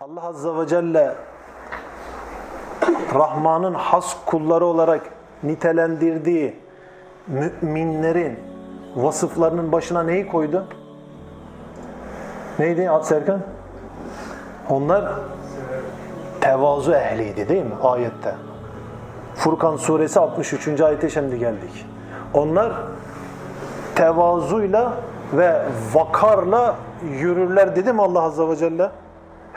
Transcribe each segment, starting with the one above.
Allah Azze ve Celle Rahman'ın has kulları olarak nitelendirdiği müminlerin vasıflarının başına neyi koydu? Neydi Serkan? Onlar tevazu ehliydi değil mi ayette? Furkan suresi 63. ayete şimdi geldik. Onlar tevazuyla ve vakarla yürürler dedi mi Allah Azze ve Celle?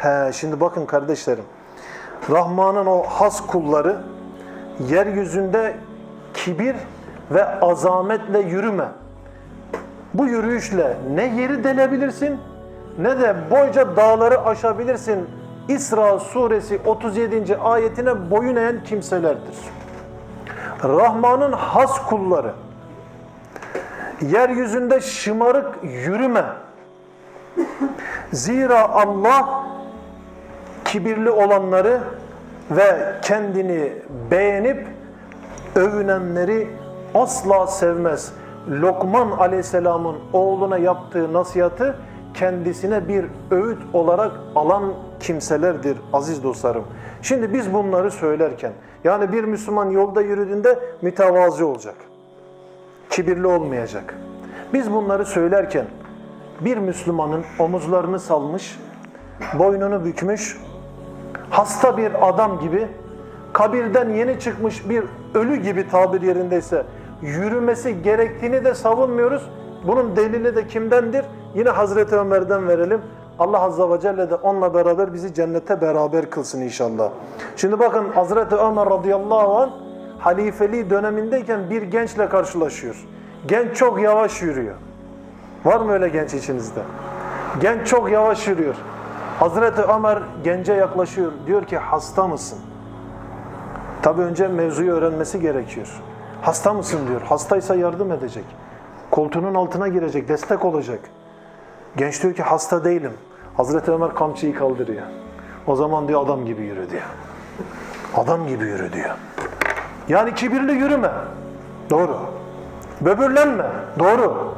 He, şimdi bakın kardeşlerim. Rahman'ın o has kulları yeryüzünde kibir ve azametle yürüme. Bu yürüyüşle ne yeri delebilirsin ne de boyca dağları aşabilirsin. İsra suresi 37. ayetine boyun eğen kimselerdir. Rahman'ın has kulları yeryüzünde şımarık yürüme. Zira Allah kibirli olanları ve kendini beğenip övünenleri asla sevmez. Lokman aleyhisselamın oğluna yaptığı nasihatı kendisine bir öğüt olarak alan kimselerdir aziz dostlarım. Şimdi biz bunları söylerken yani bir Müslüman yolda yürüdüğünde mütevazi olacak. Kibirli olmayacak. Biz bunları söylerken bir Müslümanın omuzlarını salmış, boynunu bükmüş, hasta bir adam gibi, kabirden yeni çıkmış bir ölü gibi tabir yerindeyse yürümesi gerektiğini de savunmuyoruz. Bunun delili de kimdendir? Yine Hazreti Ömer'den verelim. Allah Azze ve Celle de onunla beraber bizi cennete beraber kılsın inşallah. Şimdi bakın Hazreti Ömer radıyallahu anh halifeliği dönemindeyken bir gençle karşılaşıyor. Genç çok yavaş yürüyor. Var mı öyle genç içinizde? Genç çok yavaş yürüyor. Hazreti Ömer gence yaklaşıyor. Diyor ki hasta mısın? Tabi önce mevzuyu öğrenmesi gerekiyor. Hasta mısın diyor. Hastaysa yardım edecek. Koltuğunun altına girecek, destek olacak. Genç diyor ki hasta değilim. Hazreti Ömer kamçıyı kaldırıyor. O zaman diyor adam gibi yürü diyor. Adam gibi yürü diyor. Yani kibirli yürüme. Doğru. Böbürlenme. Doğru.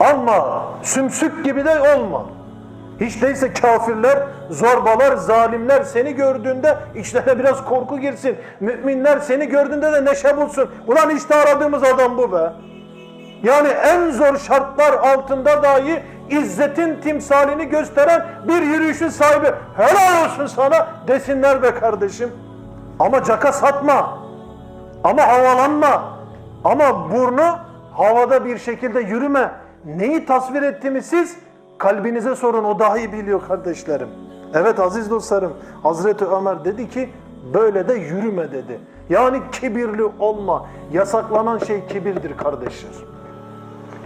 Ama sümsük gibi de olma. Hiç değilse kafirler, zorbalar, zalimler seni gördüğünde içlerine biraz korku girsin. Müminler seni gördüğünde de neşe bulsun. Ulan işte aradığımız adam bu be. Yani en zor şartlar altında dahi izzetin timsalini gösteren bir yürüyüşün sahibi. Helal olsun sana desinler be kardeşim. Ama caka satma. Ama havalanma. Ama burnu havada bir şekilde yürüme. Neyi tasvir ettiğimi siz kalbinize sorun. O dahi biliyor kardeşlerim. Evet aziz dostlarım. Hazreti Ömer dedi ki böyle de yürüme dedi. Yani kibirli olma. Yasaklanan şey kibirdir kardeşler.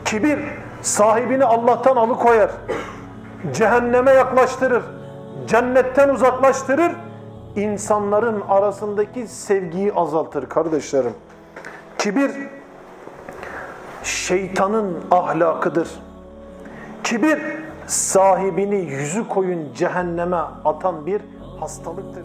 Kibir sahibini Allah'tan alıkoyar. Cehenneme yaklaştırır. Cennetten uzaklaştırır. insanların arasındaki sevgiyi azaltır kardeşlerim. Kibir şeytanın ahlakıdır. Kibir sahibini yüzü koyun cehenneme atan bir hastalıktır.